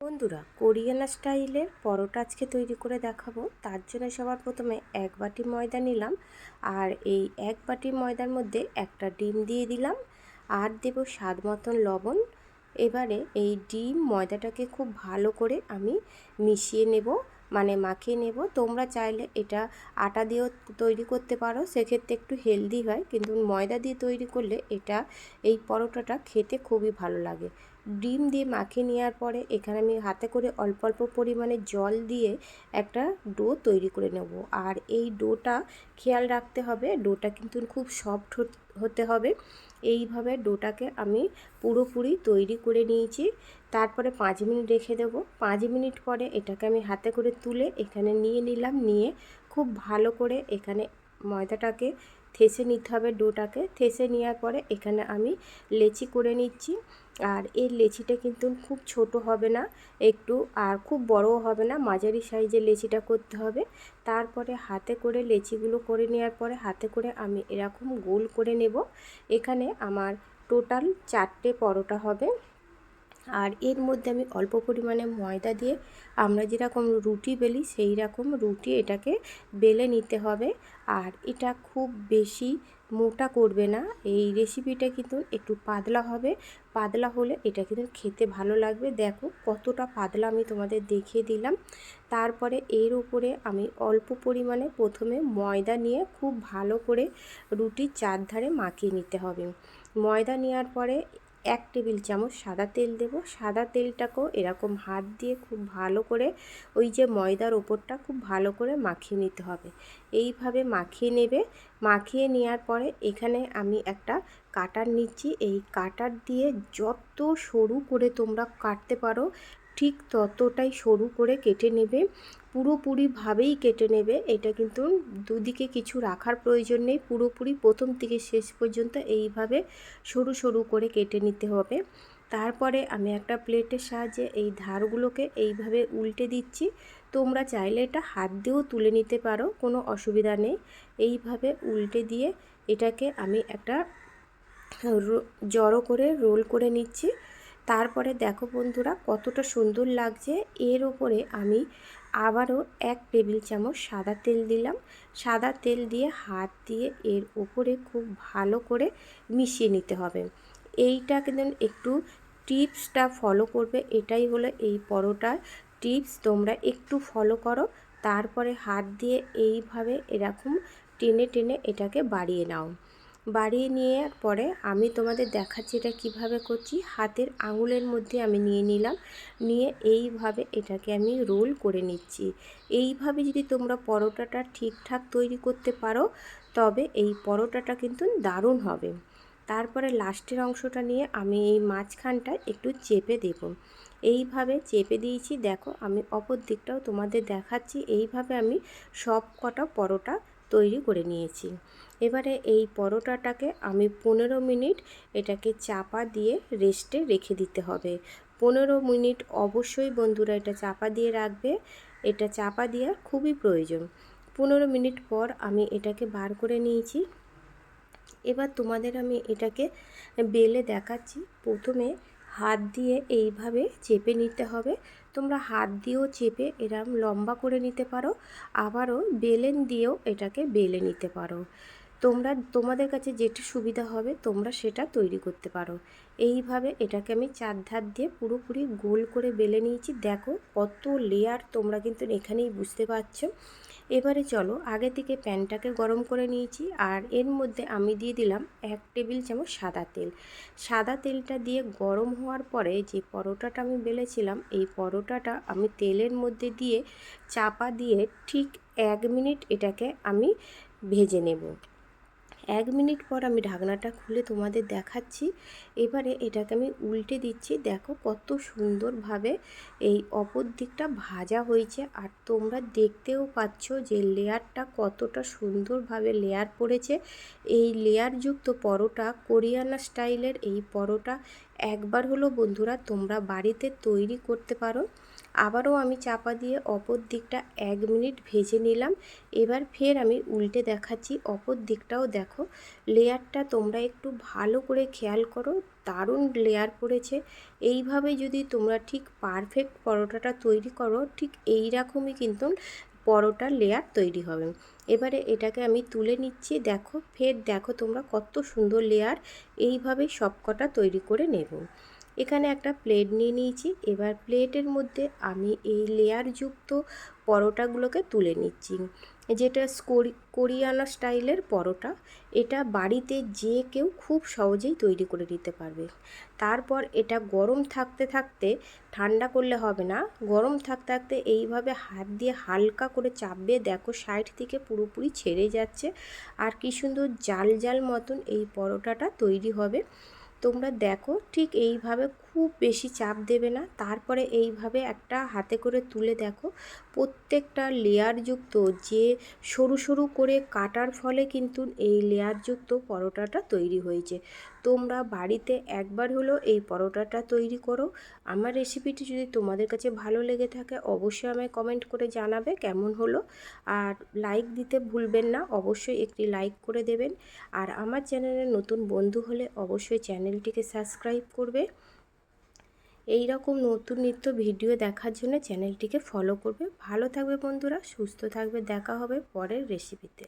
বন্ধুরা, কোরিয়ানা স্টাইলের পরোটা আজকে তৈরি করে দেখাবো। তার জন্য সবার প্রথমে এক বাটি ময়দা নিলাম আর এই এক বাটি ময়দার মধ্যে একটা ডিম দিয়ে দিলাম আর দেব স্বাদ মতন লবণ। এবারে এই ডিম ময়দাটাকে খুব ভালো করে আমি মিশিয়ে নেব মানে মাখিয়ে নেব। তোমরা চাইলে এটা আটা দিয়েও তৈরি করতে পারো, সেক্ষেত্রে একটু হেলদি হয়, কিন্তু ময়দা দিয়ে তৈরি করলে এটা, এই পরোটাটা খেতে খুবই ভালো লাগে। ডিম দিয়ে মাখিয়ে নেওয়ার পরে এখানে আমি হাতে করে অল্প অল্প পরিমাণে জল দিয়ে একটা ডো তৈরি করে নেব। আর এই ডোটা খেয়াল রাখতে হবে, ডোটা কিন্তু খুব সফট হতে হবে। এইভাবে ডোটাকে আমি পুরোপুরি তৈরি করে নিয়েছি। তারপরে পাঁচ মিনিট রেখে দেব। পাঁচ মিনিট পরে এটাকে আমি হাতে করে তুলে এখানে নিয়ে নিলাম। নিয়ে খুব ভালো করে এখানে ময়দাটাকে থেসে নিতে হবে ডোটাকে। থেসে নেওয়ার পরে এখানে আমি লেচি করে নিচ্ছি। আর এর লেচিটা কিন্তু খুব ছোট হবে না, একটু আর খুব বড়ও হবে না, মাঝারি সাইজের লেচিটা করতে হবে। তারপরে হাতে করে লেচিগুলো করে নেওয়ার পরে হাতে করে আমি এরকম গোল করে নেব। এখানে আমার টোটাল চারটে পরোটা হবে। আর এর মধ্যে আমি অল্প পরিমাণে ময়দা দিয়ে আমরা যেরকম রুটি বেলি, সেই রকম রুটি এটাকে বেলে নিতে হবে। আর এটা খুব বেশি মোটা করবে না। এই রেসিপিটা কিন্তু একটু পাতলা হবে। পাতলা হলে এটা কিন্তু খেতে ভালো লাগবে। দেখো কতটা পাতলা আমি তোমাদের দেখিয়ে দিলাম। তারপরে এর উপরে আমি অল্প পরিমাণে প্রথমে ময়দা নিয়ে খুব ভালো করে রুটির চারধারে মাখিয়ে নিতে হবে। ময়দা নেওয়ার পরে এক টেবিল চামচ সাদা তেল দেব। সাদা তেলটাকেও এরকম হাত দিয়ে খুব ভালো করে ওই যে ময়দার ওপরটা খুব ভালো করে মাখিয়ে নিতে হবে। এইভাবে মাখিয়ে নেবে। মাখিয়ে নেওয়ার পরে এখানে আমি একটা কাটার নিচ্ছি। এই কাটার দিয়ে যত সরু করে তোমরা কাটতে পারো ঠিক ততটাই সরু করে কেটে নেবে, পুরোপুরিভাবেই কেটে নেবে। এটা কিন্তু দুদিকে কিছু রাখার প্রয়োজন নেই। পুরোপুরি প্রথম থেকে শেষ পর্যন্ত এইভাবে সরু সরু করে কেটে নিতে হবে। তারপরে আমি একটা প্লেটের সাহায্যে এই ধারগুলোকে এইভাবে উল্টে দিচ্ছি। তোমরা চাইলে এটা হাত দিয়েও তুলে নিতে পারো, কোনো অসুবিধা নেই। এইভাবে উল্টে দিয়ে এটাকে আমি একটা জড়ো করে রোল করে নিচ্ছি। তারপরে দেখো বন্ধুরা, কতটা সুন্দর লাগছে। এর ওপরে আমি আবারও এক টেবিল চামচ সাদা তেল দিলাম। সাদা তেল দিয়ে হাত দিয়ে এর ওপরে খুব ভালো করে মিশিয়ে নিতে হবে। এইটা কিন্তু একটু টিপসটা ফলো করবে। এটাই হলো এই পরোটার টিপস। তোমরা একটু ফলো করো। তারপরে হাত দিয়ে এইভাবে এরকম টেনে টেনে এটাকে বাড়িয়ে নাও। বাড়িয়ে নিয়ে পরে আমি তোমাদের দেখাচ্ছি এটা কীভাবে করছি। হাতের আঙুলের মধ্যে আমি নিয়ে নিলাম। নিয়ে এইভাবে এটাকে আমি রোল করে নিচ্ছি। এইভাবে যদি তোমরা পরোটাটা ঠিকঠাক তৈরি করতে পারো, তবে এই পরোটাটা কিন্তু দারুণ হবে। তারপরে লাস্টের অংশটা নিয়ে আমি এই মাঝখানটা একটু চেপে দেব। এইভাবে চেপে দিয়েছি। দেখো আমি অপর দিকটাও তোমাদের দেখাচ্ছি। এইভাবে আমি সব কটা পরোটা তৈরি করে নিয়েছি। এবারে এই পরোটাটাকে আমি পনেরো মিনিট এটাকে চাপা দিয়ে রেস্টে রেখে দিতে হবে। পনেরো মিনিট অবশ্যই বন্ধুরা এটা চাপা দিয়ে রাখবে। এটা চাপা দেওয়ার খুবই প্রয়োজন। পনেরো মিনিট পর আমি এটাকে বার করে নিয়েছি। এবার তোমাদের আমি এটাকে বেলে দেখাচ্ছি। প্রথমে হাত দিয়ে এইভাবে চেপে নিতে হবে। তোমরা হাত দিয়েও চেপে এরম লম্বা করে নিতে পারো, আবারও বেলেন দিয়েও এটাকে বেলে নিতে পারো। তোমরা, তোমাদের কাছে যেটা সুবিধা হবে, তোমরা সেটা তৈরি করতে পারো। এইভাবে এটাকে আমি চার ধার দিয়ে পুরোপুরি গোল করে বেলে নিয়েছি। দেখো কত লেয়ার তোমরা কিন্তু এখানেই বুঝতে পারছ। এবারে চলো আগে থেকে প্যানটাকে গরম করে নিয়েছি আর এর মধ্যে আমি দিয়ে দিলাম এক টেবিল চামচ সাদা তেল। সাদা তেলটা দিয়ে গরম হওয়ার পরে যে পরোটাটা আমি বেলেছিলাম, এই পরোটাটা আমি তেলের মধ্যে দিয়ে চাপা দিয়ে ঠিক এক মিনিট এটাকে আমি ভেজে নেব। এক মিনিট পর আমি ঢাকনাটা খুলে তোমাদের দেখাচ্ছি। এবারে এটাকে আমি উল্টে দিচ্ছি। দেখো কত সুন্দরভাবে এই অপর দিকটা ভাজা হয়েছে। আর তোমরা দেখতেও পাচ্ছ যে লেয়ারটা কতটা সুন্দরভাবে লেয়ার পড়েছে। এই লেয়ারযুক্ত পরোটা কোরিয়ানা স্টাইলের এই পরোটা একবার হলো বন্ধুরা তোমরা বাড়িতে তৈরি করতে পারো। আবারও আমি চাপা দিয়ে অপর দিকটা এক মিনিট ভেজে নিলাম। এবার ফের আমি উল্টে দেখাচ্ছি, অপর দিকটাও দেখো। লেয়ারটা তোমরা একটু ভালো করে খেয়াল করো, দারুণ লেয়ার পড়েছে। এইভাবে যদি তোমরা ঠিক পারফেক্ট পরোটাটা তৈরি করো, ঠিক এই রকমই কিন্তু পরোটার লেয়ার তৈরি হবে। এবারে এটাকে আমি তুলে নিচ্ছি। দেখো, ফের দেখো তোমরা কত সুন্দর লেয়ার। এইভাবেই সবকটা তৈরি করে নেব। এখানে একটা প্লেট নিয়ে নিয়েছি। এবার প্লেটের মধ্যে আমি এই লেয়ারযুক্ত পরোটাগুলোকে তুলে নিচ্ছি। যেটা কোরিয়ানা স্টাইলের পরোটা। এটা বাড়িতে যে কেউ খুব সহজেই তৈরি করে নিতে পারবে। তারপর এটা গরম থাকতে থাকতে ঠান্ডা করলে হবে না। গরম থাকতে থাকতে এইভাবে হাত দিয়ে হালকা করে চাপবে। দেখো সাইড থেকে পুরোপুরি ছেড়ে যাচ্ছে। আর কি সুন্দর জাল জাল মতন এই পরোটাটা তৈরি হবে। তোমরা দেখো ঠিক এইভাবে খুব বেশি চাপ দেবে না। তারপরে এইভাবে একটা হাতে করে তুলে দেখো, প্রত্যেকটা লেয়ারযুক্ত যে সরু সরু করে কাটার ফলে কিন্তু এই লেয়ারযুক্ত পরোটাটা তৈরি হয়েছে। তোমরা বাড়িতে একবার হলো এই পরোটাটা তৈরি করো। আমার রেসিপিটি যদি তোমাদের কাছে ভালো লেগে থাকে, অবশ্যই আমায় কমেন্ট করে জানাবে কেমন হলো। আর লাইক দিতে ভুলবেন না, অবশ্যই একটি লাইক করে দেবেন। আর আমার চ্যানেলে নতুন বন্ধু হলে অবশ্যই চ্যানেলটিকে সাবস্ক্রাইব করবে। এই রকম নতুন নিত্য ভিডিও দেখার জন্য চ্যানেলটিকে ফলো করবে। ভালো থাকবে বন্ধুরা, সুস্থ থাকবে, দেখা হবে পরের রেসিপিতে